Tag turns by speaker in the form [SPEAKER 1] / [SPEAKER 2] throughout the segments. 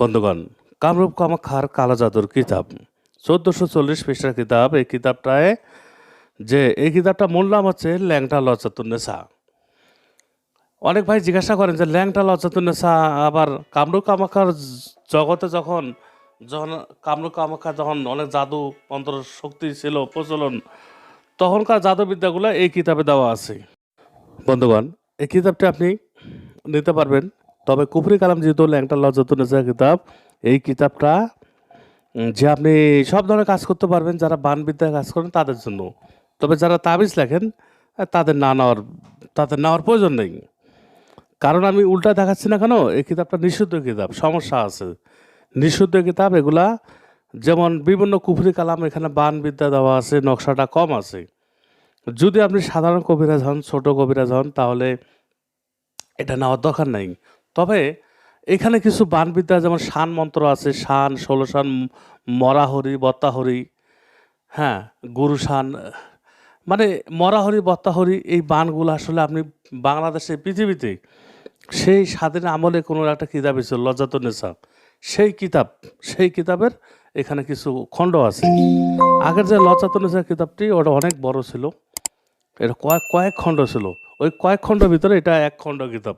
[SPEAKER 1] বন্ধুগণ, কামরূপ কামাখ্যার কালো জাদুর কিতাব, চোদ্দোশো চল্লিশ পৃষ্ঠার কিতাব। এই কিতাবটায় যে, এই কিতাবটা মূল নাম হচ্ছে ল্যাংটা লজ্জাতুন্নেসা অনেক ভাই জিজ্ঞাসা করেন যে, ল্যাংটা লজ্জাতুন্নেসা আবার কামরূপ কামাখ্যার জগতে যখন যখন কামরূপ কামাখ্যা যখন অনেক জাদু অন্তর শক্তি ছিল, প্রচলন, তখনকার জাদুবিদ্যাগুলো এই কিতাবে দেওয়া আছে। বন্ধুগণ, এই কিতাবটি আপনি নিতে পারবেন। তবে কুফরি কালাম যেহেতু ল্যাংটা লজ্জাতুন্নেসা কিতাব এই কিতাবটা যে আপনি সব ধরনের কাজ করতে পারবেন, যারা বানবিদ্যায় কাজ করেন তাদের জন্য। তবে যারা তাবিজ লেখেন তাদের না নেওয়ার, তাদের নেওয়ার প্রয়োজন নেই। কারণ আমি উল্টা দেখাচ্ছি না কেন? এই কিতাবটা নিষিদ্ধ কিতাব সমস্যা আছে। নিষিদ্ধ কিতাব এগুলা যেমন বিভিন্ন কুফরি কালাম, এখানে বানবিদ্যা দেওয়া আছে, নকশাটা কম আছে। যদি আপনি সাধারণ কবিরাজ হন, ছোট কবিরাজ হন, তাহলে এটা নেওয়ার দরকার নেই। তবে এখানে কিছু বানবিদ্যা, যেমন শান মন্ত্র আছে, শান, ষোলো শান মরাহরি, বত্তাহরি হ্যাঁ গুরু শান মানে মরাহরি, বত্তাহরি, এই বানগুলো আসলে আপনি বাংলাদেশে, পৃথিবীতে সেই স্বাধীন আমলে কোনো একটা কিতাব ছিল লজ্জাত নেশা সেই কিতাব, সেই কিতাবের এখানে কিছু খণ্ড আছে। আগের যে লজ্জাত নেশা কিতাবটি, ওটা অনেক বড় ছিল। এটা কয়েক কয়েক খণ্ড ছিল। ওই কয়েক খণ্ডের ভিতরে এটা এক খণ্ড কিতাব।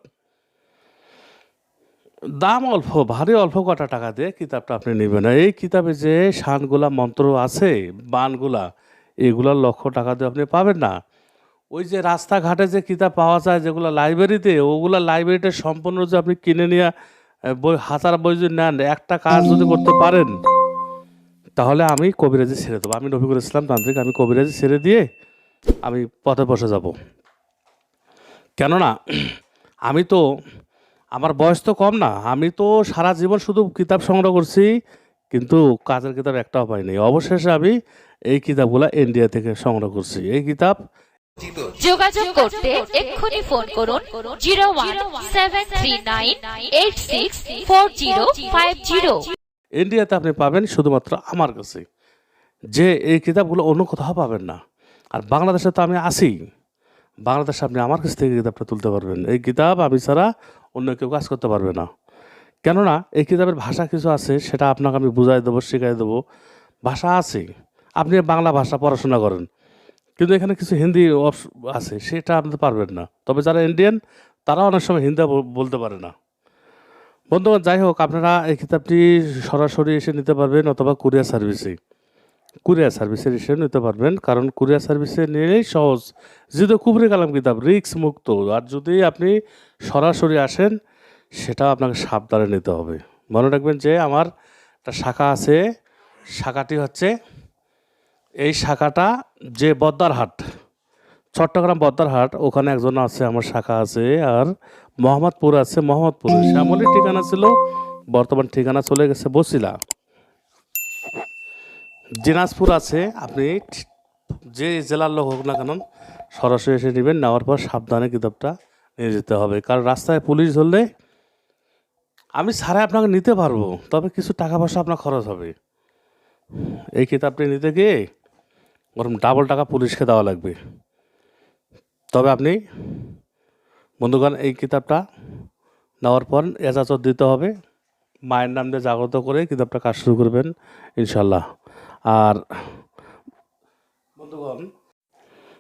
[SPEAKER 1] দাম অল্প, ভারী অল্প কটা টাকা দিয়ে কিতাবটা আপনি নেবেন। এই কিতাবে যে শানগুলা মন্ত্র আছে, বানগুলা এগুলার লক্ষ টাকা দিয়ে আপনি পাবেন না। ওই যে রাস্তাঘাটে যে কিতাব পাওয়া যায়, যেগুলো লাইব্রেরিতে, ওগুলা লাইব্রেরিতে সম্পূর্ণ যে আপনি কিনে নিয়ে বই, হাজার বই যদি নেন, একটা কাজ যদি করতে পারেন, তাহলে আমি কবিরাজি ছেড়ে দেবো। আমি রফিকুল ইসলাম তান্ত্রিক, আমি কবিরাজি ছেড়ে দিয়ে আমি পথে বসে যাব। কেননা, আমি তো আমার বয়স তো কম না আমি তো সারা জীবন শুধু কিতাব সংগ্রহ করছি কিন্তু কাজের কিতাব একটাও পাইনি। অবশেষে আমি এই কিতাবগুলো ইন্ডিয়া থেকে সংগ্রহ করছি। এই কিতাব
[SPEAKER 2] যোগাযোগ করতে এক্ষুনি ফোন করুন zero one seven three nine eight six four zero five zero.
[SPEAKER 1] ইন্ডিয়াতে আপনি পাবেন শুধুমাত্র আমার কাছে। যে এই কিতাবগুলো অন্য কোথাও পাবেন না। আর বাংলাদেশে তো আমি আসি বাংলাদেশে আপনি আমার কাছ থেকে কিতাবটা তুলতে পারবেন। এই কিতাব আমি ছাড়া অন্য কেউ কাজ করতে পারবে না। কেননা এই কিতাবের ভাষা কিছু আছে, সেটা আপনাকে আমি বুঝাই দেবো, শেখাই দেবো। ভাষা আছে। আপনি বাংলা ভাষা পড়াশোনা করেন। কিন্তু এখানে কিছু হিন্দি আছে, সেটা আপনি পারবেন না। তবে যারা ইন্ডিয়ান, তারা অনেক সময় হিন্দি বলতে পারে না। বন্ধুগণ, যাই হোক, আপনারা এই কিতাবটি সরাসরি এসে নিতে পারবেন অথবা কুরিয়ার সার্ভিসে। কুরিয়ার সার্ভিসের হিসেবে নিতে পারবেন, কারণ কুরিয়ার সার্ভিসে নিলেই সহজ। যেহেতু কুবরি কালাম কিতাব রিক্স মুক্ত, আর যদি আপনি সরাসরি আসেন, সেটা আপনাকে সাবধানে নিতে হবে। মনে রাখবেন যে আমার একটা শাখা আছে, শাখাটি হচ্ছে, এই শাখাটা যে বদ্দারহাট চট্টগ্রাম বদ্দারহাট ওখানে একজন আছে, আমার শাখা আছে, আর মোহাম্মদপুর আছে, মোহাম্মদপুর। শ্যামলির ঠিকানা ছিল, বর্তমান ঠিকানা চলে গেছে বসিলা। দিনাজপুর আছে, আপনি যে জেলার লোক হোক না কেন, সরাসরি এসে নেবেন, নেওয়ার পর সাবধানে কিতাবটা নিয়ে যেতে হবে। কারণ রাস্তায় পুলিশ ধরলে আমি ছাড়া আপনাকে নিতে পারব, তবে কিছু টাকা পয়সা আপনার খরচ হবে। এই কিতাবটি নিতে গিয়ে ওরকম ডাবল টাকা পুলিশকে দেওয়া লাগবে। তবে আপনি, বন্ধুগণ, এই কিতাবটা নেওয়ার পর এজাজত দিতে হবে। মায়ের নাম দিয়ে জাগ্রত করে কিতাবটা কাজ শুরু করবেন ইনশাল্লাহ আর বন্ধুগণ,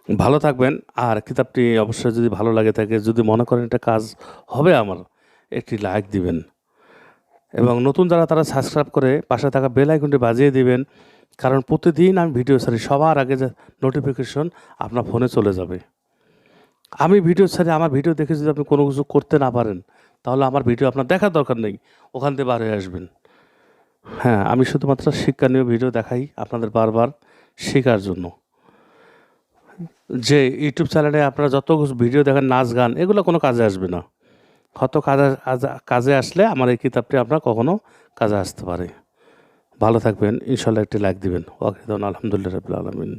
[SPEAKER 1] ভালো থাকবেন। আর কিতাবটি অবশ্যই যদি ভালো লাগে থাকে, যদি মনে করেন এটা কাজ হবে আমার, একটি লাইক দিবেন। এবং নতুন যারা তারা সাবস্ক্রাইব করে পাশে থাকা বেল আইকনটি বাজিয়ে দিবেন, কারণ প্রতিদিন আমি ভিডিও ছাড়ি, সবার আগে যে নোটিফিকেশন আপনার ফোনে চলে যাবে। আমি ভিডিও ছাড়ি, আমার ভিডিও দেখে যদি আপনি কোনো কিছু করতে না পারেন, তাহলে আমার ভিডিও আপনার দেখার দরকার নেই, ওখান থেকে বার হয়ে আসবেন। হ্যাঁ আমি শুধুমাত্র শিক্ষা শিক্ষণীয় ভিডিও দেখাই আপনাদের বারবার শেখার জন্য। যে ইউটিউব চ্যানেলে আপনারা যত ভিডিও দেখেন, নাচ, গান, এগুলো কোনো কাজে আসবে না। হয়তো কাজে কাজে আসলে আমার এই কিতাবটি আপনার কখনও কাজে আসতে পারে। ভালো থাকবেন, ইনশাল্লাহ একটি লাইক দিবেন। ওকে আলহামদুলিল্লাহ, রবিল আলমিন।